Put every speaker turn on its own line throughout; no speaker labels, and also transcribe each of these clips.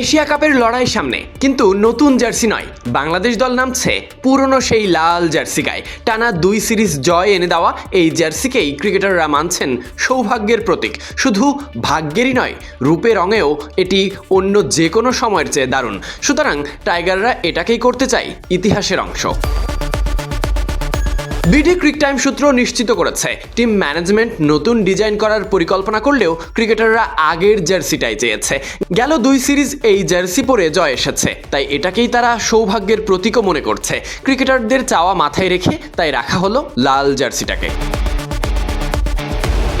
Asia কাপের লড়াই সামনে। কিন্তু নতুন জার্সি নয়, বাংলাদেশ দল নামছে পুরনো সেই লাল জার্সি গায়ে টানা দুই সিরিজ জয় এনে দেওয়া এই জার্সিকেই ক্রিকেটাররা মানছেন সৌভাগ্যের প্রতীক। শুধু ভাগ্যেরই নয়, রূপে রঙেও এটি অন্য যে কোনো সময়ের চেয়ে দারুণ। সুতরাং টাইগাররা এটাকেই করতে চায় ইতিহাসের অংশ। বিডি ক্রিক টাইম সূত্র নিশ্চিত করেছে। টিম ম্যানেজমেন্ট নতুন ডিজাইন করার পরিকল্পনা করলেও ক্রিকেটাররা আগের জার্সিটাই চেয়েছে। গেল দুই সিরিজ এই জার্সি পরে জয় এসেছে। তাই এটাকেই তারা সৌভাগ্যের প্রতীকও মনে করছে। ক্রিকেটারদের চাওয়া মাথায় রেখে তাই রাখা হলো লাল জার্সিটাকে।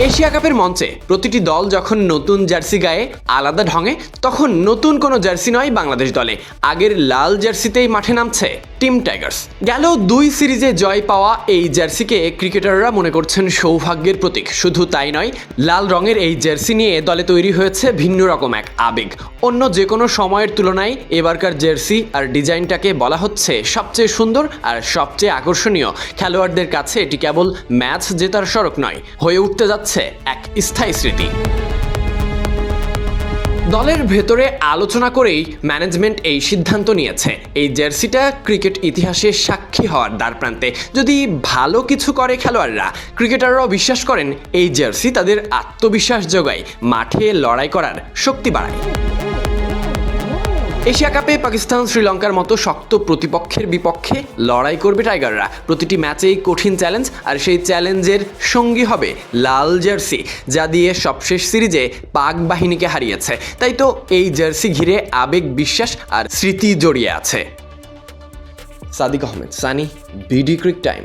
এশিয়া কাপের মঞ্চে প্রতিটি দল যখন নতুন জার্সি গায়ে আলাদা ঢঙে, তখন নতুন কোনো জার্সি নয় বাংলাদেশ দলে। আগের লাল জার্সিতেই মাঠে নামছে টিম টাইগার্স। গেল দুই সিরিজে জয় পাওয়া এই জার্সিকে ক্রিকেটাররা মনে করছেন সৌভাগ্যের প্রতীক। শুধু তাই নয়, লাল রঙের এই জার্সি নিয়ে দলে তৈরি হয়েছে ভিন্ন রকম এক আবেগ। অন্য যে কোনো সময়ের তুলনায় এবারকার জার্সি আর ডিজাইনটাকে বলা হচ্ছে সবচেয়ে সুন্দর আর সবচেয়ে আকর্ষণীয়। খেলোয়াড়দের কাছে এটি কেবল ম্যাচ জেতার সড়ক নয়, হয়ে উঠতে যাচ্ছে এক স্থায়ী স্মৃতি। দলের ভেতরে আলোচনা করেই ম্যানেজমেন্ট এই সিদ্ধান্ত নিয়েছে। এই জার্সিটা ক্রিকেট ইতিহাসে সাক্ষী হওয়ার দ্বারপ্রান্তে যদি ভালো কিছু করে খেলোয়াড়রা, ক্রিকেটাররাও বিশ্বাস করেন, এই জার্সি তাদের আত্মবিশ্বাস জোগায় মাঠে লড়াই করার শক্তি বাড়ায়। এশিয়া কাপে পাকিস্তান শ্রীলঙ্কার মতো শক্ত প্রতিপক্ষের বিপক্ষে লড়াই করবে টাইগাররা। প্রতিটি ম্যাচেই কঠিন চ্যালেঞ্জ, আর সেই চ্যালেঞ্জের সঙ্গী হবে লাল জার্সি, যা দিয়ে সবশেষ সিরিজে পাক বাহিনীকে হারিয়েছে। তাই তো এই জার্সি ঘিরে আবেগ, বিশ্বাস আর স্মৃতি জড়িয়ে আছে। Sadiq Ahmed, Sunny, BD cric time.